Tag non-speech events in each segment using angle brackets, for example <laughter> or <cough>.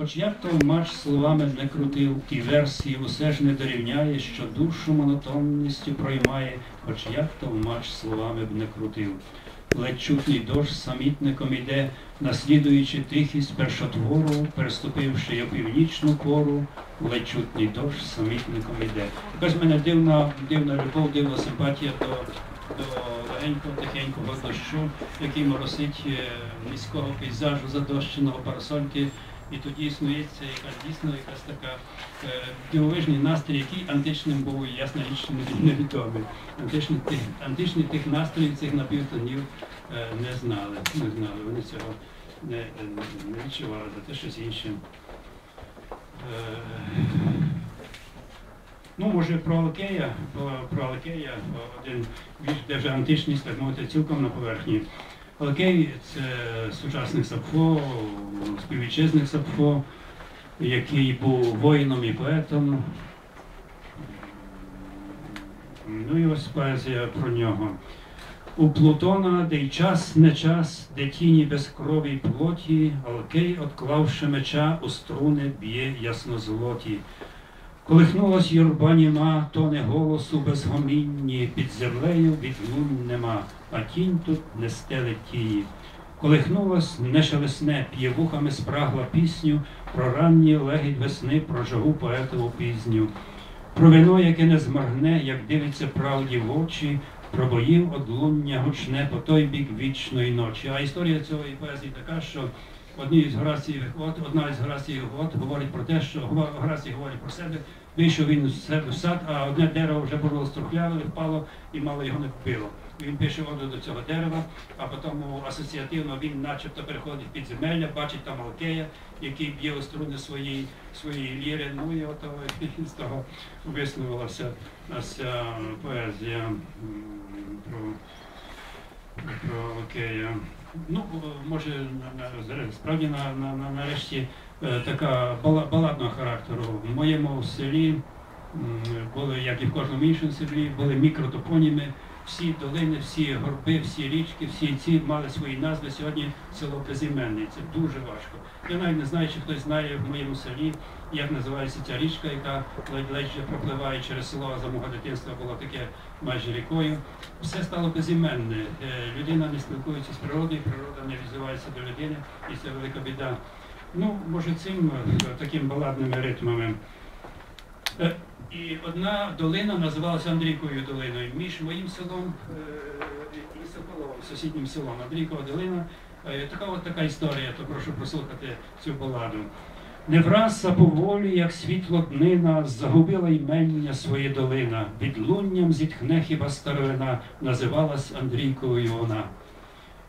Хоч як то матч словами не крутив, і версії усе ж не дорівняє, що душу монотонністю проймає, хоч як то матч словами б не крутив. Ледь чутний дощ самітником іде, наслідуючи тихість першотвору, переступивши я північну пору, ледь чутний дощ самітником іде. Якась в мене дивна, дивна любов, дивна симпатія до, до легенького, тихенького дощу, який моросить е, міського пейзажу задощеного парасольки. І тоді існується якась дійсно якась така е, дивовижний настрій, який античним був, ясна річ, невідомий. Античні тих, античні тих настроїв цих напівтонів е, не знали. Не знали. Вони цього не, не відчували, за те щось інше. Е, ну, може, про Алкея, про, Алкея один більш де вже античність, так мовити, цілком на поверхні. Алкей це сучасник Сапфо, співвітчизник Сапфо, який був воїном і поетом. Ну і ось поезія про нього. У Плутона, де й час не час, де тіні без крові й плоті, Алкей, отклавши меча, у струни б'є яснозлоті. Колихнулась юрба німа, тоне голосу безгомінні, під землею відлунь нема, а тінь тут не стелить тії. Колихнулась нешелесне, п'є вухами спрагла пісню про ранній легідь весни, про жагу поетову пізню. Про вино, яке не зморгне, як дивиться правді в очі, про боїв одлуння гучне по той бік вічної ночі. А історія цієї поезії така, що одні з Гораційових от, одна із Гораційових от говорить про те, що Го- Горацій говорить про себе, вийшов він в сад, а одне дерево вже було струхляве, впало і мало його не вбило. Він пише оду до цього дерева, а потім асоціативно він начебто переходить в підземелля, бачить там Алкея, який б'є у струни своєї, своєї ліри. Ну і от <laughs> з того висловилася ця поезія про, про Алкея. Ну, може, справді на, на, на, нарешті така бала- баладного характеру. В моєму селі були, як і в кожному іншому селі, були мікротопоніми. Всі долини, всі горби, всі річки, всі ці мали свої назви. Сьогодні село безіменне. Це дуже важко. Я навіть не знаю, чи хтось знає в моєму селі, як називається ця річка, яка ледь-ледь пропливає через село, а за мого дитинства було таке майже рікою. Все стало безіменне. Е, Людина не спілкується з природою, природа не відзивається до людини, і це велика біда. Ну, може, цим е, таким баладними ритмами. Е, І одна долина називалася Андрійковою долиною. Між моїм селом е, і Соколовим, сусіднім селом. Андрійкова долина. Така от така історія, то прошу прослухати цю баладу. Не враз, поволі, як світло днина, загубила ймення своє долина. Відлунням зітхне хіба старовина, називалась Андрійковою вона.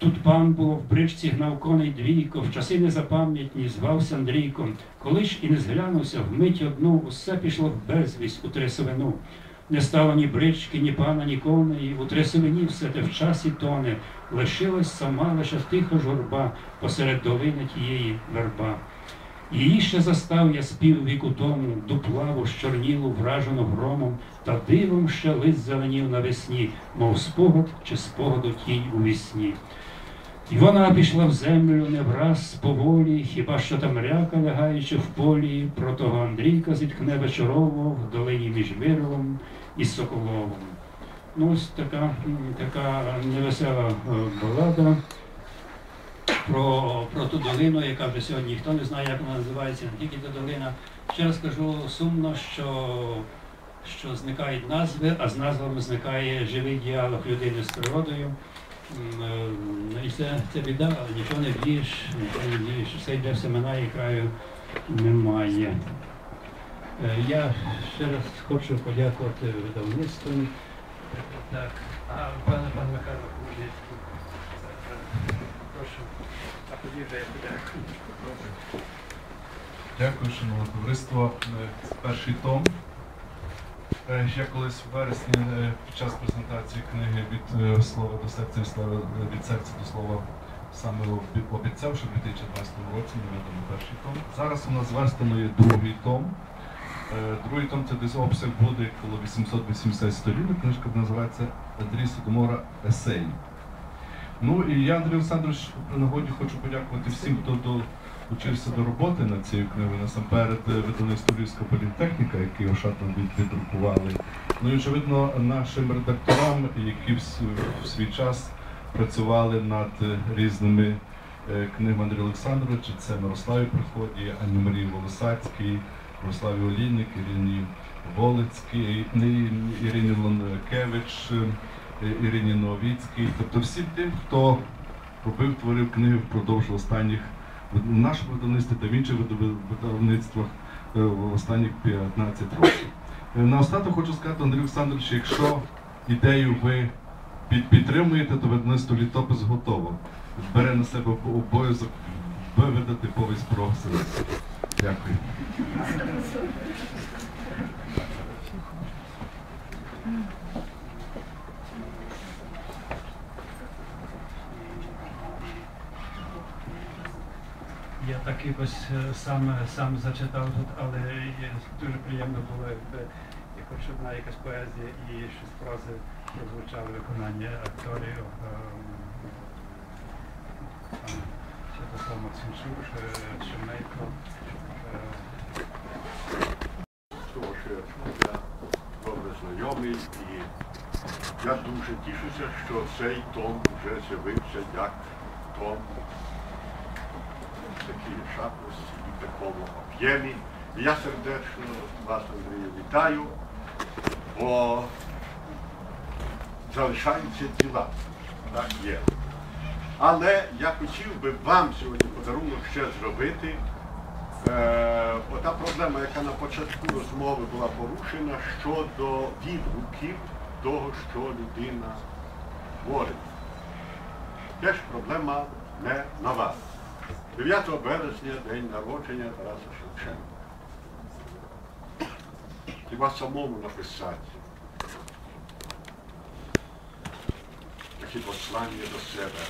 Тут пан було в бричці гнав коней двійко, в часи незапам'ятні звався Андрійком. Коли ж і не зглянувся, вмить одну, усе пішло в безвість у трясовину. Не стало ні брички, ні пана, ні коней, у трясовині все те в часі тоне, лишилась сама лише тиха журба посеред долини тієї верба. Її ще застав я спів віку тому, дуплаву, щорнілу, вражену громом, та дивом ще лист зеленів навесні, мов спогад чи спогаду тінь у вісні. І вона пішла в землю не враз поволі, хіба що там ряка, лягаючи в полі, про того Андрійка зітхне вечорово в долині між Вировом і Соколовом. Ну, ось така, така невесела е, балада про, про ту долину, яка вже сьогодні ніхто не знає, як вона називається, не тільки та долина. Ще раз кажу сумно, що, що зникають назви, а з назвами зникає живий діалог людини з природою. Це, це біда, але нічого не вдієш, нічого не вдієш. Все йде, все минає, і краю немає. Е, Я ще раз хочу подякувати видавництву. Так, а пане пане Михайло, Кузницький, прошу. А тоді вже я подякую. Дякую, шановне товариство. Е, перший том. Е, Я колись в вересні е, під час презентації книги від е, слова до серця від слова від серця до слова саме обіцяв, що в 2012 році ми видамо перший том. Зараз у нас зверстано є другий том. Другий том це десь обсяг буде коло 880 сторінок. Книжка називається Андрій Содомора Есей. Ну і я, Андрій Олександрович, при нагоді хочу подякувати всім, хто долучився до роботи над цією книгою. Насамперед е, видавництву Львівська політехніка, які ошатно від- віддрукували. Ну і очевидно нашим редакторам, які в свій час працювали над е, різними е, книгами Андрія Олександровича. Це Мирославі Приході, Анні Марії Волосацькій, Мирославі Олійник, Ірині Волицькій, Ірині Лонкевич, Ірині Новіцькій. Тобто всім тим, хто робив, творив книги впродовж останніх в нашому видавництві та в інших видав- видавництвах е, в останніх 15 років. Наостаток Наостанок хочу сказати, Андрій Олександрович, якщо ідею ви під- підтримуєте, то видавництво літопис готово. Бере на себе обов'язок виведати повість про селецтво. Дякую. Якось е, сам, сам зачитав тут, але дуже приємно було, якби хоч одна якась поезія і щось прози прозвучало виконання акторів. то саме Максимчук, чи Шемейко. е, Тому що я добре знайомий і я дуже тішуся, що цей том вже з'явився як том такій і такому об'ємі. Я сердечно вас, Андрію, вітаю, бо залишаються діла. Так є. Але я хотів би вам сьогодні подарунок ще зробити. Е, ота проблема, яка на початку розмови була порушена щодо відгуків того, що людина говорить. Теж проблема не нова. 9 березня день народження Тараса Шевченка. Хіба самому написати такі послання до себе.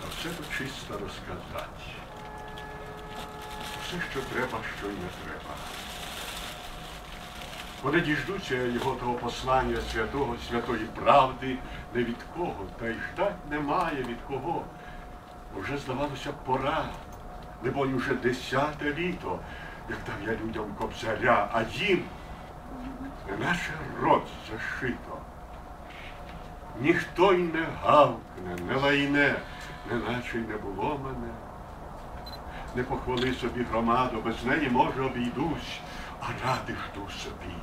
Та все то чисто розказати. Все, що треба, що й не треба. Вони діждуться його того послання святого, святої правди, не від кого, та й ждать немає від кого. Вже здавалося пора, либонь уже десяте літо, як дав я людям кобзаря, а їм не наше рот зашито. Ніхто й не гавкне, не лайне, неначе й не було мене. Не похвали собі громаду, без неї, може, обійдусь, а ради жду собі.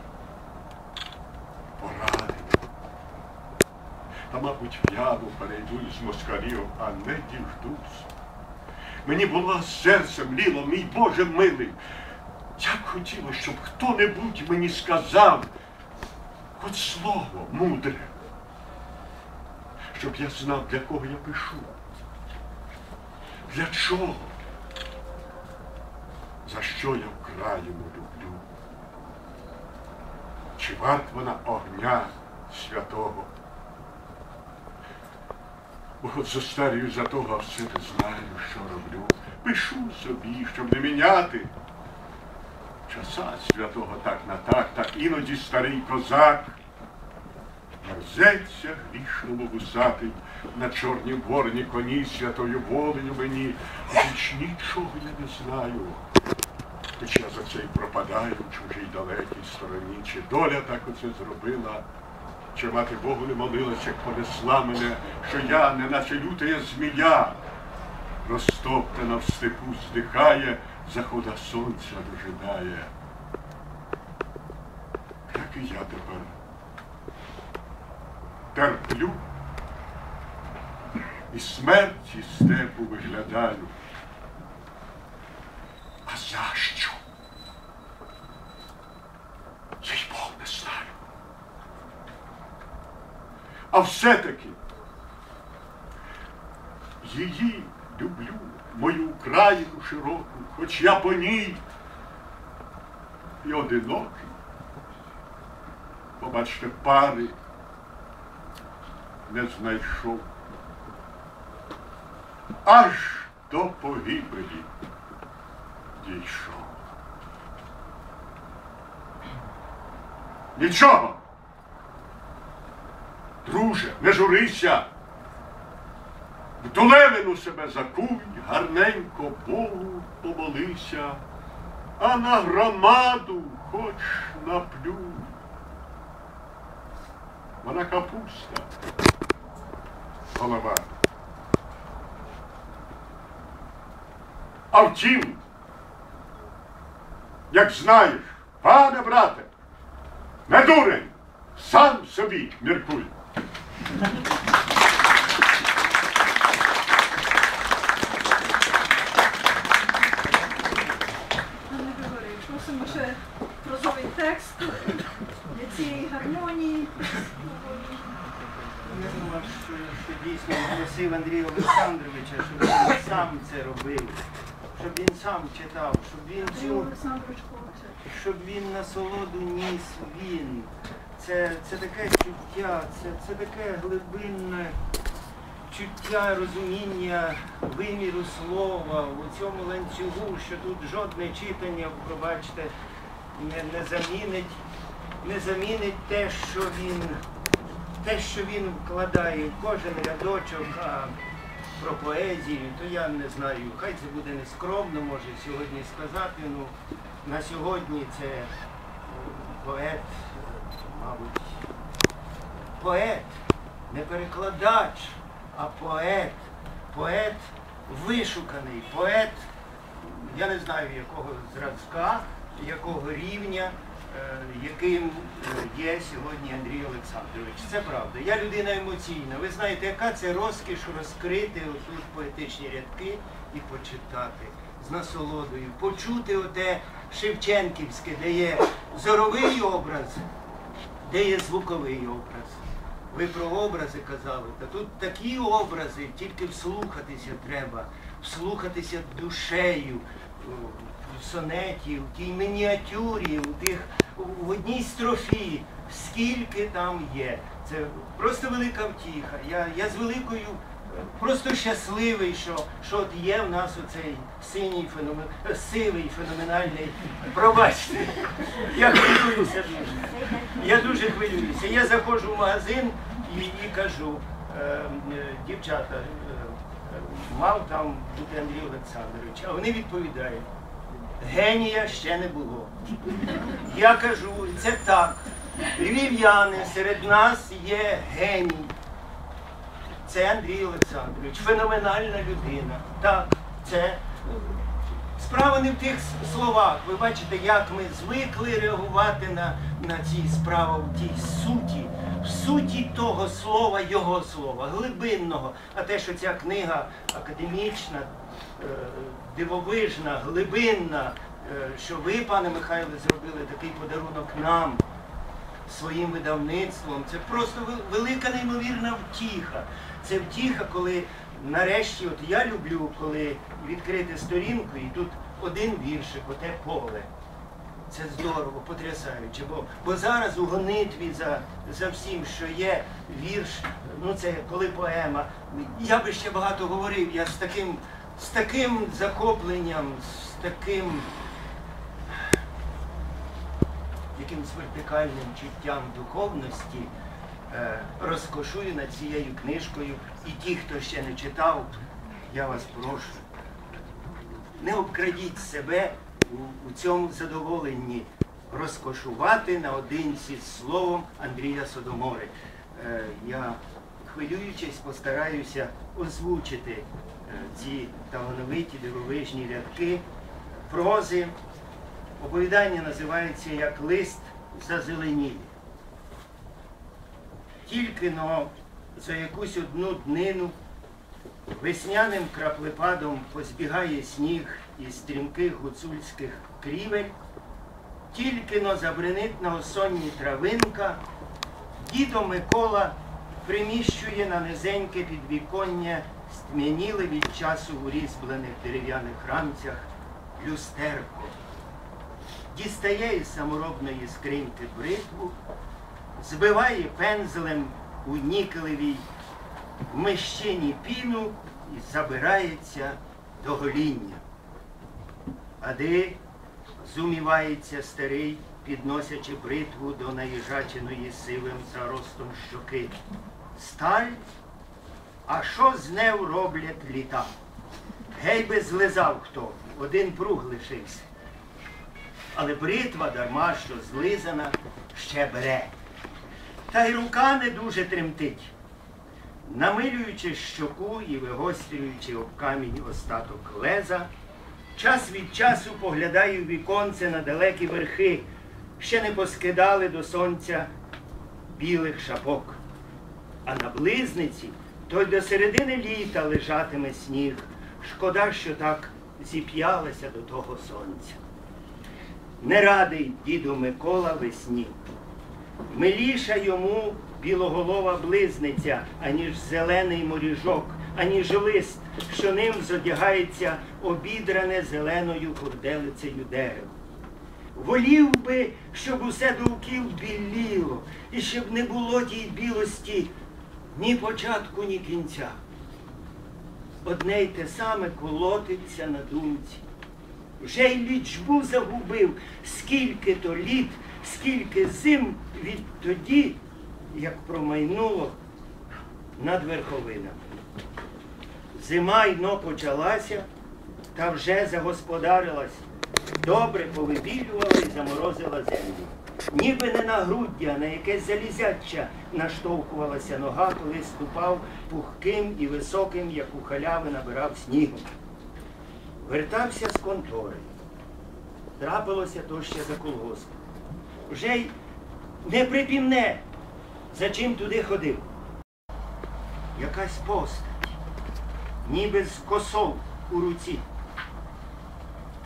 Та, мабуть, п'яну перейду із москалів, а не діждусь. Мені було серце мліло, мій Боже милий. Як хотілося, щоб хто-небудь мені сказав, хоч слово мудре, щоб я знав, для кого я пишу. Для чого? За що я Україну люблю? Чи варт вона огня святого? Бо от зостарію за того, а все не знаю, що роблю. Пишу собі, щоб не міняти. Часа святого так на так, так іноді старий козак. Мерзеться грішному вусатий на чорній ворні коні святою волею мені. Хоч нічого я не знаю. Хоч я за це й пропадаю в чужій далекій стороні. Чи доля так оце зробила? Чи мати Богу не молилась, як понесла мене, що я, не наче лютая змія, розтоптана в степу здихає, захода сонця дожидає. Так і я тепер терплю і смерті степу виглядаю. А за що? Їй Бог не знаю. А все-таки її люблю, мою Україну широку, хоч я по ній і одинокий. Побачте, пари не знайшов. Аж до погибелі дійшов. Нічого. Друже, не журися. В долевину себе закуй, гарненько Богу помолися, а на громаду хоч наплюй. Вона капуста. Голова. А втім, як знаєш, пане брате, не дурень, сам собі міркуй. Пане Григорію, просимо ще прозовий текст для цієї гармонії. Я думав, що, що дійсно просив Андрія Олександровича, щоб він сам це робив, щоб він сам читав, щоб він цю, щоб він насолоду ніс він. Це, це таке чуття, це, це таке глибинне чуття, розуміння виміру слова у цьому ланцюгу, що тут жодне читання, пробачте, не, не замінить, не замінить те, що він те, що він вкладає в кожен рядочок а про поезію, то я не знаю. Хай це буде нескромно, може сьогодні сказати. Ну, на сьогодні це поет, мабуть, поет, не перекладач, а поет. Поет вишуканий, поет, я не знаю якого зразка, якого рівня, е, яким е, є сьогодні Андрій Олександрович. Це правда. Я людина емоційна. Ви знаєте, яка це розкіш розкрити отут поетичні рядки і почитати з насолодою, почути оте Шевченківське, де є зоровий образ, де є звуковий образ. Ви про образи казали, та тут такі образи, тільки вслухатися треба, вслухатися душею в сонеті, в тій мініатюрі, у тих, в одній строфі, скільки там є. Це просто велика втіха. Я, я з великою, е, просто щасливий, що, що от є в нас оцей синій феномен, е, сивий феноменальний. Пробачте, я хвилююся дуже. Я дуже хвилююся. Я заходжу в магазин і, і кажу, е, е, дівчата, е, мав там бути Андрій Олександрович, а вони відповідають, генія ще не було. Я кажу, це так. Львів'яни, серед нас є геній. Це Андрій Олександрович, феноменальна людина. Так, це Справа не в тих словах. Ви бачите, як ми звикли реагувати на, на ці справи в тій суті, в суті того слова, його слова, глибинного. А те, що ця книга академічна, е, дивовижна, глибинна, е, що ви, пане Михайле, зробили такий подарунок нам своїм видавництвом. Це просто велика неймовірна втіха. Це втіха, коли нарешті, от я люблю, коли відкрити сторінку і тут один віршик, оте поле. Це здорово, потрясаюче. Бо, бо зараз у гонитві за, за всім, що є вірш, ну це коли поема. Я би ще багато говорив, я з таким, з таким захопленням, з таким якимсь вертикальним чуттям духовності е, розкошую над цією книжкою. І ті, хто ще не читав, я вас прошу, не обкрадіть себе у, у цьому задоволенні розкошувати наодинці з словом Андрія Содомори. Е, я, хвилюючись, постараюся озвучити е, ці талановиті дивовижні рядки прози. Оповідання називається як лист зазеленілі. Тільки но за якусь одну днину весняним краплепадом позбігає сніг із стрімких гуцульських крівель, тільки но забринить на осонні травинка, дідо Микола приміщує на низеньке підвіконня стм'яніле від часу у різьблених дерев'яних рамцях люстерко дістає із саморобної скриньки бритву, збиває пензлем у нікелевій мищині піну і забирається до гоління. А де зумівається старий, підносячи бритву до наїжаченої сивим заростом щоки. сталь, а що з нею роблять літа? Гей би злизав хто, один пруг лишився. Але бритва дарма, що злизана, ще бере. Та й рука не дуже тремтить. Намилюючи щоку і вигострюючи об камінь остаток леза, час від часу поглядаю віконце на далекі верхи, ще не поскидали до сонця білих шапок. А на близниці то й до середини літа лежатиме сніг. Шкода, що так зіп'ялася до того сонця. Не радий діду Микола весні. Миліша йому білоголова близниця, аніж зелений моріжок, аніж лист, що ним зодягається обідране зеленою курделицею дерево. Волів би, щоб усе довкіл біліло, і щоб не було тій білості ні початку, ні кінця. Одне й те саме колотиться на думці. Вже й лічбу загубив, скільки то літ, скільки зим відтоді, як промайнуло над верховинами. Зима йно почалася та вже загосподарилась, добре повибілювала і заморозила землю. Ніби не на груддя, на якесь залізяча наштовхувалася нога, коли ступав пухким і високим, як у халяви набирав снігом. Вертався з контори. Трапилося то ще за колгоспом. Вже й не припімне, за чим туди ходив. Якась постать, ніби з косов у руці.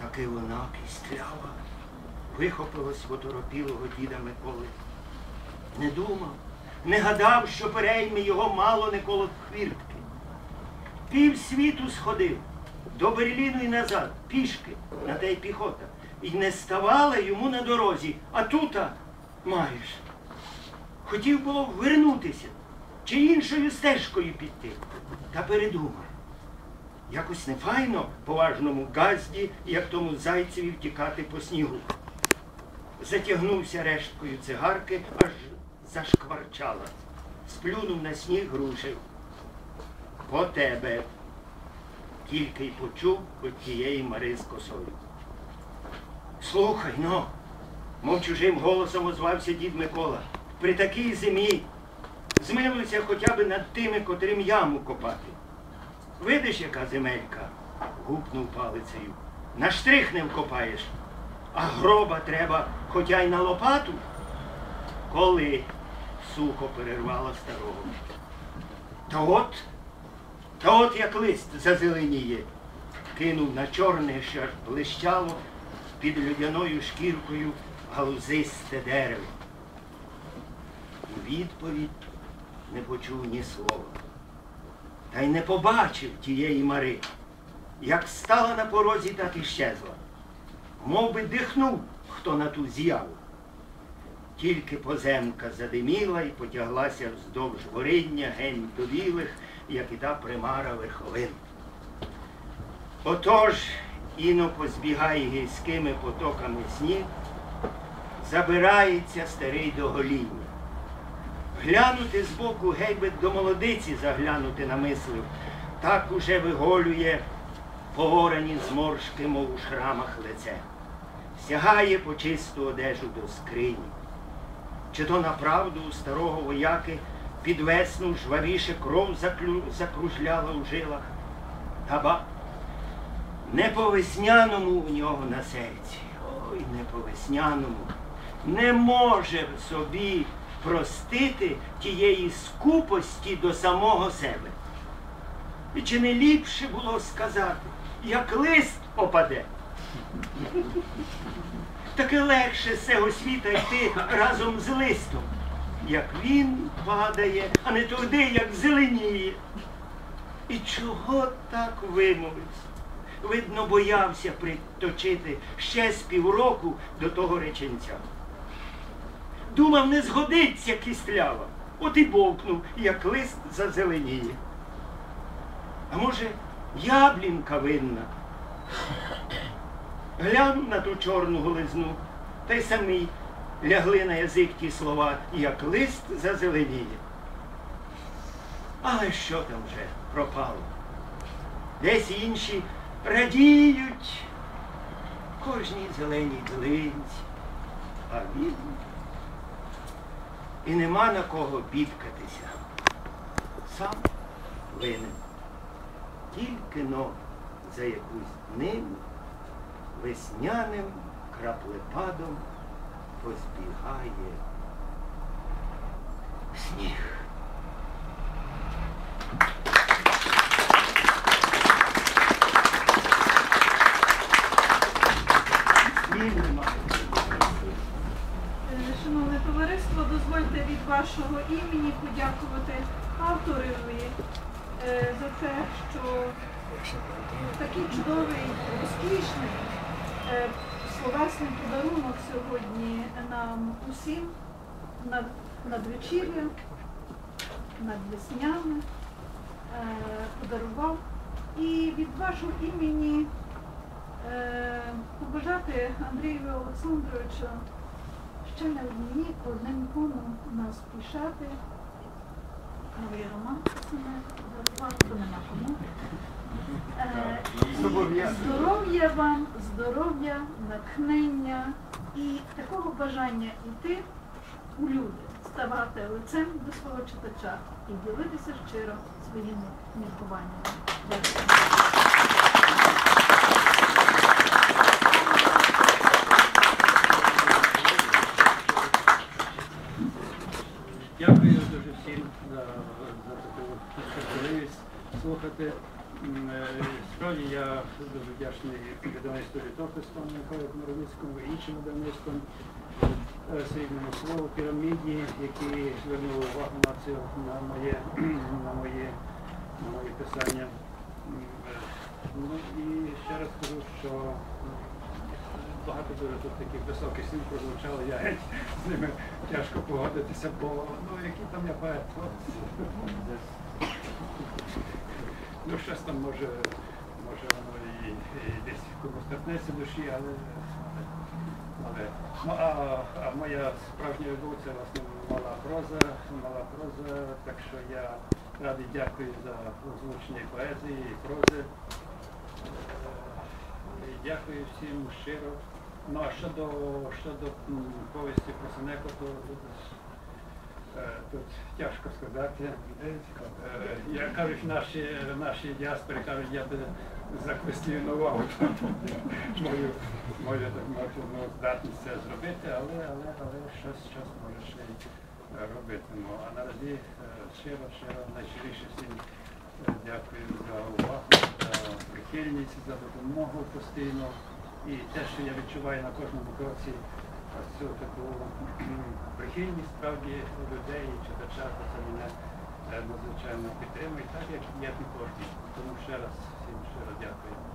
Таки вона кістлява, вихопилась в оторопілого діда Миколи. Не думав, не гадав, що перейме його мало не коло хвіртки. Пів світу сходив до Берліну і назад, пішки, на те й піхота. І не ставала йому на дорозі, а тута маєш. Хотів було вернутися чи іншою стежкою піти. Та передумав. Якось нефайно поважному газді, як тому зайцеві втікати по снігу. Затягнувся решткою цигарки, аж зашкварчала. Сплюнув на сніг, рушив. По тебе. Тільки й почув от тієї мари з косою. Слухай, ну, мов чужим голосом озвався дід Микола. При такій зимі змилуйся хоча б над тими, котрим яму копати. Видиш, яка земелька? гупнув палицею. На штрих не вкопаєш, а гроба треба хоча й на лопату. Коли? сухо перервала старого. Та от, та от як лист зазеленіє, кинув на чорне, що блищало під людяною шкіркою галузисте дерево. У відповідь не почув ні слова. Та й не побачив тієї мари. Як стала на порозі, так і щезла. Мов би дихнув, хто на ту з'яву. Тільки поземка задиміла і потяглася вздовж вориння гень до білих, як і та примара верховин. Отож іно позбігає гірськими потоками сніг, забирається старий до гоління. Глянути збоку гейбет до молодиці заглянути намислив, так уже виголює погорані зморшки, мов у шрамах лице. Сягає по чисту одежу до скрині. Чи то направду у старого вояки під весну жвавіше кров заклю... закружляла у жилах, та ба не по весняному у нього на серці. Ой, не по весняному. Не може собі простити тієї скупості до самого себе. І чи не ліпше було сказати, як лист опаде? Таке легше з цього світа йти разом з листом, як він падає, а не туди, як зеленіє. І чого так вимовився? Видно, боявся приточити ще з півроку до того реченця. Думав, не згодиться кістлява. От і бовкнув, як лист зазеленіє. А може, яблінка винна? Глянув на ту чорну голизну, та й самі лягли на язик ті слова, як лист зазеленіє. Але що там вже пропало? Десь інші радіють кожній зеленій долинці, а він і нема на кого бідкатися. Сам винен. Тільки но за якусь днину весняним краплепадом позбігає сніг. Е, Шановне товариство, дозвольте від вашого імені подякувати авторові е, за те, що такий чудовий, успішний е, словесний подарунок сьогодні нам усім над, надвечір'я, над веснями е, подарував. І від вашого імені е, побажати Андрію Олександровичу ще не одні одним коном нас пішати. Новий роман писане, зарплату нема кому. Е. Здоров'я вам, здоров'я, натхнення і такого бажання йти у люди, ставати лицем до свого читача і ділитися щиро своїми міркуваннями. Дякую. Дякую дуже всім за, за таку можливість слухати. Я дуже вдячний видавництву літопис пану Миколі Комаровицькому і іншим видавництвам е, срібному слову піраміді, які звернули увагу на це на моє на моє на моє писання. Е, Ну і ще раз кажу, що багато дуже тут таких високих слів прозвучало, я геть з ними тяжко погодитися, бо ну який там я поет. Ну щось там може, десь комусь торкнеться душі, але, але ну, а, а моя справжня любов це власне мала проза, мала проза, так що я радий дякую за озвучення поезії, і прози. Е, Дякую всім щиро. Ну а щодо, щодо повісті про Сенеку, то тут, е, тяжко сказати. Е, Я кажуть, наші, наші діаспори кажуть, я би заквестіонував мою, мою здатність це зробити, але, але, але щось, щось може ще й робити. Ну, а наразі е, щиро, щиро, найщиріше всім е, дякую за увагу, за прихильність, за допомогу постійно. І те, що я відчуваю на кожному кроці цю таку прихильність справді людей і читача, то це мене е, надзвичайно підтримує, так як я також. Тому ще раз всім щиро дякую.